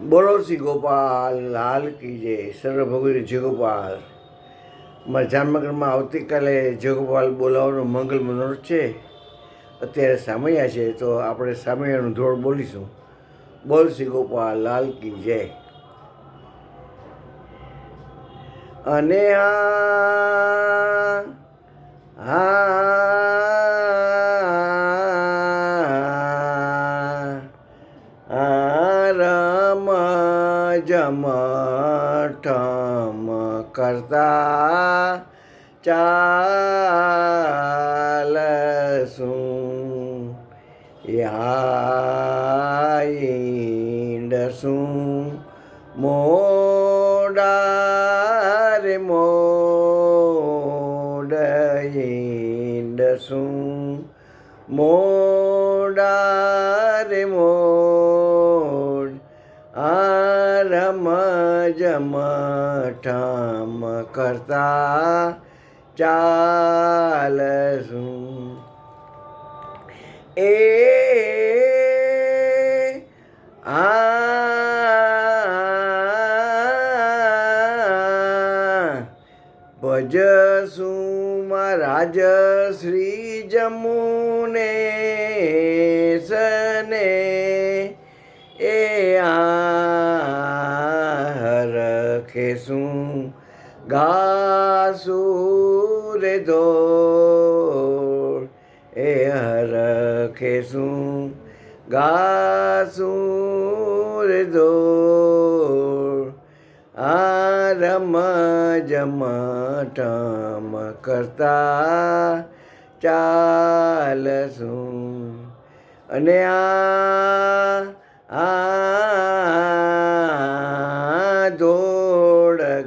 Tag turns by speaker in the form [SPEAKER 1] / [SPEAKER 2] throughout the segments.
[SPEAKER 1] બોલો ગોપાલ લાલ કી જય સર્વભગવી જય ગોપાલ. મારા જામનગરમાં આવતીકાલે જય બોલાવવાનો મંગલ મનોર છે. અત્યારે સામૈયા છે, તો આપણે સામૈયાનું ધોળ બોલીશું. બોલ શ્રી ગોપાલ લાલ કી જય અને આ જમઠમ કરતા ચાલશું યાઈંડશું મોડારે મોડા રે મોડ આ રમ જમઠમ કરતા ચાલશું એ ભજશું મહારાજ શ્રી જમુને સને એ આ રખેશું ગાસુર દો એ હરખેશું ગાસુર દો આ રમ જમટમ કરતા ચાલશું. અને આ આ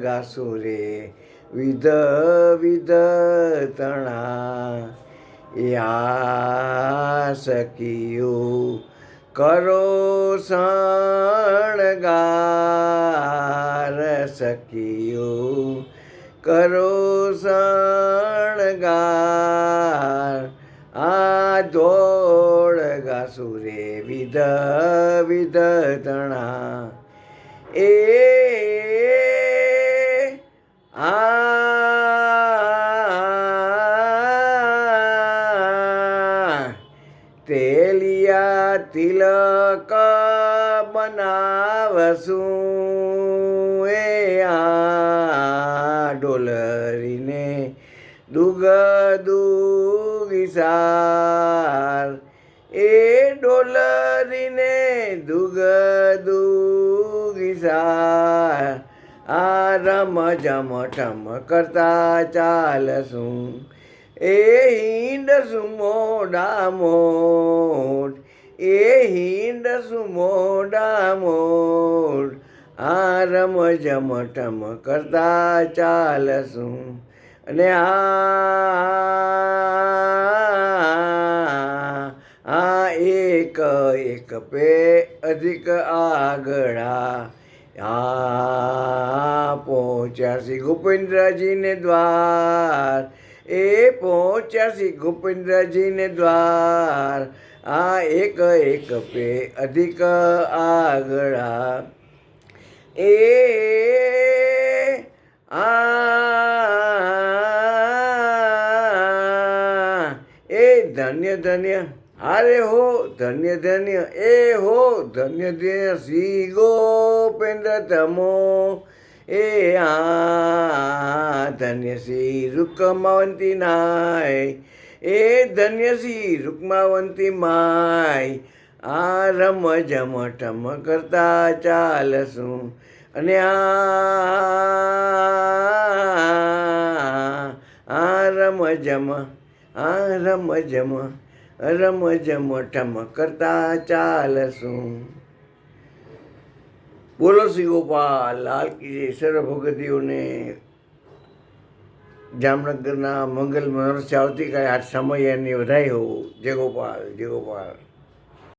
[SPEAKER 1] દોડ રે. વિધ વિધ તણા. યા સખીયું કરો શણગાર સખીયું કરો શણગાર. આ દોડ ગાસુરે વિધ વિધ તણા. એ તેલિયા તિલક બનાવશું એ આ ડોલરીને દુગ દુગિસાર એ ડોલરીને દુગ દુગિસાર આ રમ જમ ઠમ કરતા ચાલશું એ હિંડ સુમોડા મોડ એ હિંડ સુમોડા મોડ આ રમ જમ ઠમ કરતા ચાલશું. અને આ આ એક એક પે અધિક આગળા. આ પહોંચ્યા શ્રી ગોપેન્દ્રજીને દ્વાર. એ પહોંચ્યા શ્રી ગોપિન્દ્રજીને દ્વાર. આ એક એક પે અધિક આગળા. એ આ એ ધન્ય ધન્ય. અરે હો, ધન્ય ધન્ય. એ હો, ધન્ય ધન્ય. શ્રી ગોપેન્દ્ર તમો એ આ ધન્ય શ્રી રૂકમાવંતી નાય. એ ધન્ય શ્રી રૂકમાવંતી માય. આ રમ જમ ઠમ કરતા ચાલશું અને આ રમ જમ આ રમ જમ રમ જમ ઠમ કરતા ચાલશું બોલો શ્રી ગોપાલ લાલ કી સર્વ ભગતીઓને જામનગરના મંગલ મનોરથ આવતીકાલે આઠ સમયની વધાઈ હોવું. જય ગોપાલ જય ગોપાલ.